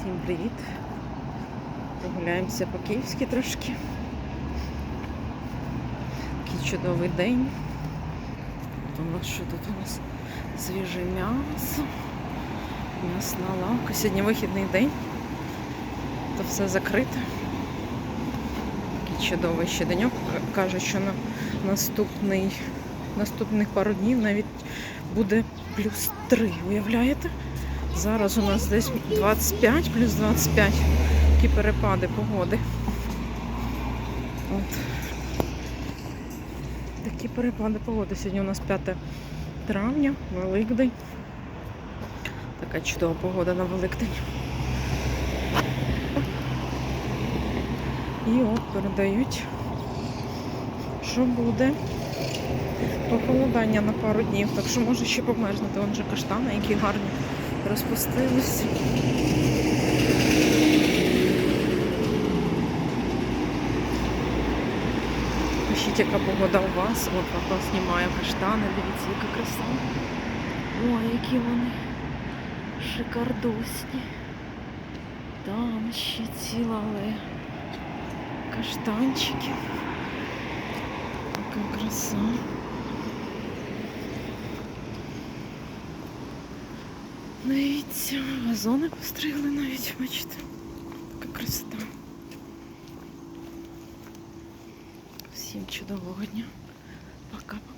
Всім привіт. Прогуляємося по київськи трошки. Такий чудовий день. У нас що тут у нас свіже м'ясо, м'ясна лавка. Сьогодні вихідний день. То все закрите. Такий чудовий ще деньок. Кажуть, що на наступний, наступних пару днів навіть буде плюс 3. Уявляєте? Зараз у нас десь 25 плюс 25. Такі перепади погоди. От. Такі перепади погоди. Сьогодні у нас 5 травня, Великдень. Така чудова погода на Великдень. І от передають, що буде похолодання на пару днів, так що може ще померзнути. Вон же каштани, які гарні розпустилися. Пишіть, яка погода у вас. От папа знімає каштани, дивіться, яка краса. Ой, які вони шикардосні. Там ще ціла алея каштанчиків. Яка краса. Дивіться, вазони постригли навіть, бачите. Така красота. Всім чудового дня. Пока-пока.